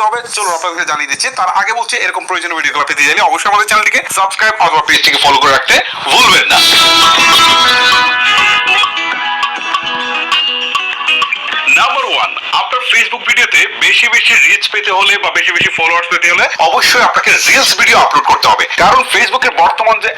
করতে হবে। চলুন আপনাদেরকে জানিয়ে দিচ্ছি, তার আগে বলছি, এরকম প্রয়োজনীয় ভিডিওগুলো পেতে চাইলে অবশ্যই আমাদের চ্যানেলটিকে সাবস্ক্রাইব অথবা পেজটিকে ফলো করে রাখতে ভুলবেন না। আপনার ফেসবুক ভিডিওতে বেশি বেশি রিচ পেতে হলে বা বেশি বেশি ফলোয়ার্স পেতে হলে অবশ্যই আপনাকে রিলস ভিডিও আপলোড করতে হবে। কারণ ফেসবুকের বর্তমান যে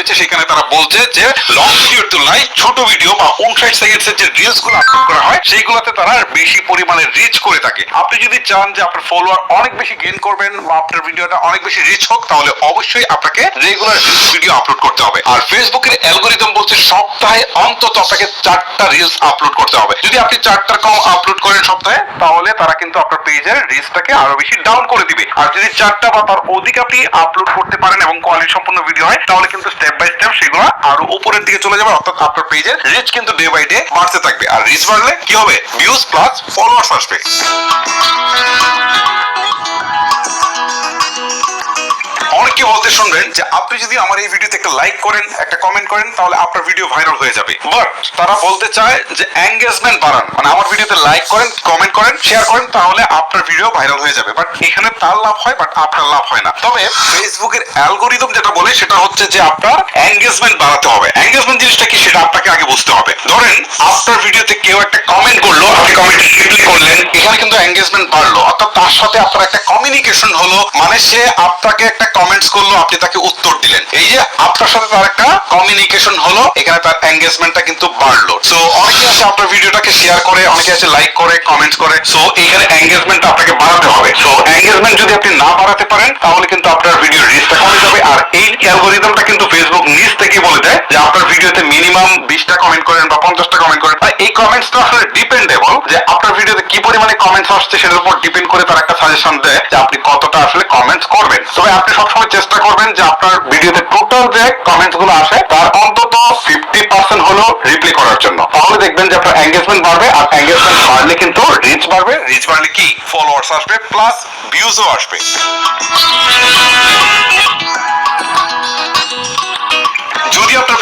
রয়েছে, সেখানে তারা বলছে যে লং ভিডিওর তুলনায় ছোট ভিডিও বা উনষাট সেকেন্ডসের যে রিলসগুলো আপলোড করা হয়, সেইগুলোতে তারা বেশি পরিমাণে রিচ করে থাকে। আপনি যদি চান যে আপনার ফলোয়ার অনেক বেশি গেইন করবেন বা আপনার ভিডিওটা অনেক বেশি রিচ হোক, তাহলে অবশ্যই আপনাকে রেগুলার রিলস ভিডিও আপলোড করতে হবে। আর ফেসবুকের অ্যালগোরিদম বলছে, সপ্তাহে অন্তত আপনাকে চারটা রিলস আপলোড করতে হবে। যদি আপনি চারটার কম আপলোড করেন সপ্তাহে, তাহলে তারা কিন্তু আপনার পেজের রিচটাকে আরও বেশি ডাউন করে দিবে। আর যদি চারটা বা তার অধিক আপনি আপলোড করতে পারেন এবং কোয়ালিটি সম্পন্ন ভিডিও হয়, তাহলে কিন্তু স্টেপ আর আরও উপরের দিকে চলে যাবে, অর্থাৎ আপনার পেজের রিচ কিন্তু ডে বাই ডে বাড়তে থাকবে। আর রিচ বাড়লে কি হবে? ভিউজ প্লাস ফলোয়ার্স আসবে। অনেকে বলতে শুনবেন? যে আপনি যদি আমার এই ভিডিওতে একটা লাইক করেন, একটা কমেন্ট করেন, তাহলে আপনার ভিডিও ভাইরাল হয়ে যাবে। বাট তারা বলতে চায় যে এঙ্গেজমেন্ট বাড়ান। মানে আমার ভিডিওতে লাইক করেন কমেন্ট করেন শেয়ার করেন, তাহলে আপনার ভিডিও ভাইরাল হয়ে যাবে। বাট এখানে তার লাভ হয় বাট আপনার লাভ হয় না। তবে ফেসবুকের অ্যালগোরিদম যেটা বলে, সেটা হচ্ছে যে আপনার এঙ্গেজমেন্ট বাড়াতে হবে। এঙ্গেজমেন্ট জিনিসটা কি সেটা আপনাকে আগে বুঝতে হবে। ধরেন, আপনার ভিডিওতে কেউ একটা কমেন্ট করল, আপনি কমেন্টে ক্লিক করলেন, এখানে কিন্তু এঙ্গেজমেন্ট বাড়লো। অর্থাৎ তার সাথে আপনার একটা কমিউনিকেশন হলো মানে সে আপনাকে একটা কমেন্টস করল, আপনি তাকে উত্তর দিলেন। এই যে আপনার সাথে তার একটা কমিউনিকেশন হলো, এখানে তার এঙ্গেজমেন্টটা কিন্তু বাড়লো। সো অনেকে আছে আপনার ভিডিওটাকে শেয়ার করে, অনেকে আছে লাইক করে কমেন্টস করে। সো এখানে এঙ্গেজমেন্ট আপনাকে বাড়াতে হবে। সো এঙ্গেজমেন্ট যদি আপনি না বাড়াতে পারেন, তাহলে কিন্তু আপনার ভিডিও রিচটা কমে যাবে। আর এই অ্যালগোরিদমটা কিন্তু ফেসবুক নিজ থেকে বলে দেয় যে আপনার ভিডিওতে মিনিমাম বিশটা কমেন্ট করেন বা পঞ্চাশটা কমেন্ট করেন। এই কমেন্টসটা আসলে ডিপেন্ডেবল যে আপনার ভিডিওতে কি পরিমাণে কমেন্টস আসছে সেটার উপর ডিপেন্ড করে তার একটা সাজেশন দেয় যে আপনি কতটা আসলে কমেন্টস করবেন। তবে আপনি সবসময় চেষ্টা করবেন যে আপনার ভিডিওতে টোটাল যে কমেন্টসগুলো আসে, তার অন্তত ফিফটি পার্সেন্ট হলো রিপ্লাই করার জন্য। তাহলে দেখবেন যে আপনার এঙ্গেজমেন্ট বাড়বে আর এঙ্গেজমেন্ট বাড়লে কিন্তু রিচ বাড়বে। রিচ বাড়লে কি? ফলোয়ার্স আসবে প্লাস ভিউজও আসবে।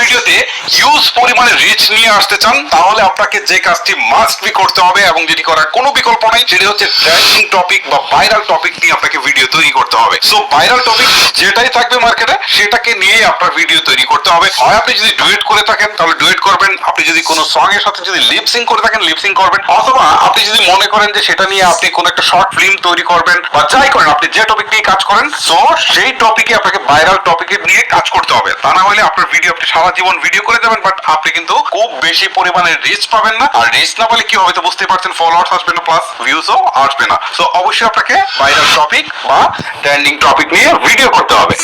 ভিডিওতে হিউজ পরিমাণে রিচ নিয়ে আসতে চান, তাহলে আপনাকে যে কাজটি মাস্ট বি করতে হবে এবং যেটি করার কোনো বিকল্প নাই, সেটি হচ্ছে ট্রেন্ডিং টপিক বা ভাইরাল টপিক নিয়ে আপনাকে ভিডিও তৈরি করতে হবে। সো ভাইরাল টপিক যেটাই থাকবে মার্কেটে সেটাকে নিয়ে আপনার ভিডিও তৈরি করতে হবে। হয় আপনি যদি ডুয়েট করে থাকেন, তাহলে ডুয়েট করবেন। আপনি যদি কোনো সং এর সাথে যদি লিপসিং করে থাকেন লিপসিং করবেন। অথবা আপনি যদি মনে করেন যে সেটা নিয়ে আপনি কোনো একটা শর্ট ফিল্ম তৈরি করবেন, বা যাই করেন, আপনি যে টপিক নিয়ে কাজ করেন সো সেই টপিকে আপনাকে ভাইরাল টপিকে নিয়ে কাজ করতে হবে। তা না হলে আপনার ভিডিও আপনি সারা জীবন ভিডিও করে যাবেন বাট আপনি কিন্তু খুব বেশি পরিমাণে রিচ পাবেন না। আর রিচ না পেলে কি হবে তো বুঝতে পারছেন ফলোয়ার্স আসবে না প্লাস ভিউজও আসবে না। সো অবশ্যই আপনাকে ভাইরাল টপিক বা ট্রেন্ডিং টপিক নিয়ে ভিডিও করতে হবে।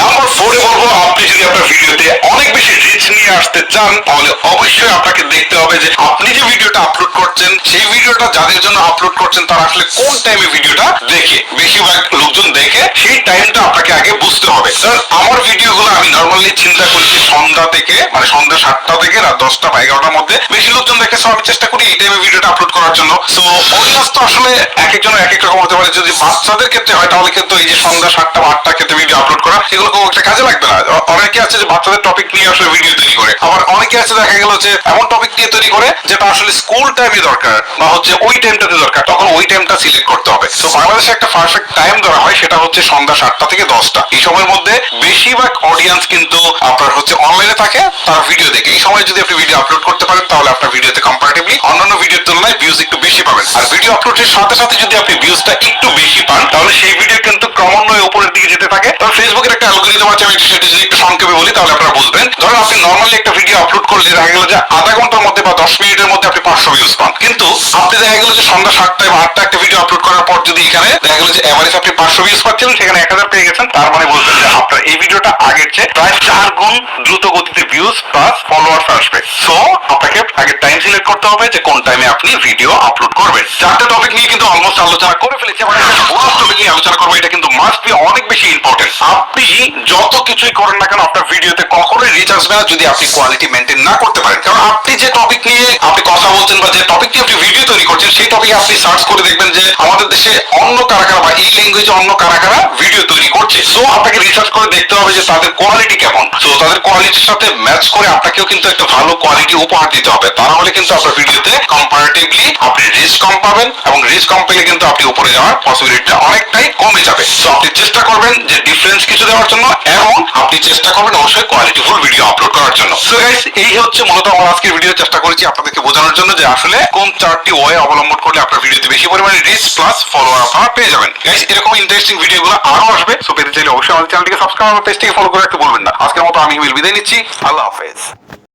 নাম্বার ফোরে বলব, আপনি যদি আপনার ভিডিওতে অনেক বেশি রিচ নিয়ে আসতে চান, তাহলে অবশ্যই আপনাকে দেখতে হবে যে ভিডিওটা আপলোড করছেন, সেই ভিডিওটা যাদের জন্য আপলোড করছেন, তারা আসলে কোন টাইমে ভিডিওটা দেখে, বেশিরভাগ লোকজন দেখে, সেই টাইমটা আপনাকে আগে বুঝতে হবে। আমার ভিডিওগুলো আমি নর্মালি চিন্তা সন্ধ্যা থেকে মানে সন্ধ্যা সাতটা থেকে রাত দশটা বা এগারোটার মধ্যে বেশি লোকজন দেখে সো আমি চেষ্টা করি এই টাইমে ভিডিওটা আপলোড করার জন্য। সো অডিয়েন্স তো আসলে এক একজনের এক এক রকম হতে পারে। যদি বাচ্চাদের ক্ষেত্রে হয়, তাহলে কিন্তু এই যে সন্ধ্যা সাতটা বা আটটার ক্ষেত্রে ভিডিও আপলোড করা, এগুলো খুব একটা কাজে লাগবে না। অনেকে আছে যে বাচ্চাদের টপিক নিয়ে আসলে ভিডিও তৈরি করে। আবার অনেকে আছে দেখা গেল যে এমন টপিক নিয়ে তৈরি করে, যেটা আসলে স্কুল টাইমে দরকার বা হচ্ছে ওই টাইমটাতে দরকার, তখন ওই টাইমটা সিলেক্ট করতে হবে। তো বাংলাদেশে একটা পারফেক্ট টাইম ধরা হয়, সেটা হচ্ছে সন্ধ্যা সাতটা থেকে দশটা। এই সময়ের মধ্যে বেশিরভাগ অডিয়েন্স কিন্তু আপনার হচ্ছে থাকে, তারা ভিডিও দেখে। এই সময় যদি আপনি ভিডিও আপলোড করতে পারেন, তাহলে আপনার ভিডিওতে কম্পারেটিভলি অন্যান্য ভিডিওর তুলনায় ভিউজ একটু বেশি পাবেন। আর ভিডিও আপলোডের সাথে সাথে যদি আপনি ভিউজটা একটু বেশি পান, তাহলে সেই ভিডিও উপরের দিকে যেতে থাকে। তবে ফেসবুকের একটা অ্যালগোরিদম আছে, আমি সেটা যদি একটু সংক্ষেপে বলি, তাহলে আপনারা বুঝবেন। ধরুন, আপনি নর্মালি একটা ভিডিও আপলোড করলে দেখা গেল যে আধা ঘণ্টার মধ্যে বা দশ মিনিটের মধ্যে আপনি পাঁচশো ভিউজ পান। কিন্তু আপনি দেখা গেল যে সন্ধ্যা সাতটায় বা আটটা একটা ভিডিও আপলোড করার পর যদি এখানে দেখা গেল যে এভারেজ আপনি পাঁচশো ভিউজ পাচ্ছেন সেখানে এক হাজার পেয়ে গেছেন। তার মানে বলবেন যে আপনার এই ভিডিওটা আগের চেয়ে প্রায় চার গুণ দ্রুত গতিতে ভিউজ প্লাস ফলোয়ার্স আসবে। সো আপনাকে আগে টাইম সিলেক্ট করতে হবে যে কোন টাইমে আপনি ভিডিও আপলোড করবেন। চারটে টপিক নিয়ে কিন্তু অলমোস্ট আলোচনা করে ফেলেছি। এবার একটা বোনাস টপিক নিয়ে আলোচনা করব, এটা কিন্তু মাস্ট বি অনেক বেশি ইম্পর্টেন্ট আপনি যত কিছুই করেন না কেন, আপনার ভিডিওতে কখনোই রিচ আসবে না যদি আপনি কোয়ালিটি মেনটেন না করতে পারেন। কারণ আপনি যে টপিক নিয়ে আপনি কথা বলছেন বা যে টপিক নিয়ে আপনি ভিডিও তৈরি করছেন সেই টপিকে আপনি সার্চ করে দেখবেন যে আমাদের দেশে অন্য কারা কারা বা এই ল্যাঙ্গুয়েজে অন্য কারা কারা ভিডিও তৈরি করছে। সো আপনাকে রিসার্চ করে দেখতে হবে যে তাদের কোয়ালিটি কেমন। সো তাদের কোয়ালিটির সাথে ম্যাচ করে আপনাকেও কিন্তু একটা ভালো কোয়ালিটি উপহার দিতে হবে। তা না হলে কিন্তু আপনার ভিডিওতে কম্পারেটিভলি আপনি রিচ কম পাবেন এবং রিচ কম পেলে কিন্তু আপনি উপরে যাওয়ার পসিবিলিটিটা অনেকটাই কমে যাবে। তো আপনি চেষ্টা করবেন যে ডিফারেন্স কিছু দেওয়ার জন্য আপনি চেষ্টা করবেন অবশ্যই কোয়ালিটিফুল ভিডিও আপলোড করার জন্য। সো গাইস এই হচ্ছে মূলত আমার আজকে ভিডিও চেষ্টা করেছি আপনাদেরকে বোঝানোর জন্য যে আসলে কোন চারটি ওয়ে অবলম্বন করলে আপনার ভিডিওতে বেশি পরিমাণে রিচ প্লাস ফলোয়ার আপনারা পেয়ে যাবেন। গাইস এরকম ইন্টারেস্টিং ভিডিওগুলো আরও আসবে। সো পেতে চাইলে অবশ্যই আমাদের চ্যানেলটিকে সাবস্ক্রাইব আমার পেজটিকে ফলো করে রাখতে বলবেন না। আজকের মতো আমি বিদায় নিচ্ছি। আল্লাহ হাফেজ।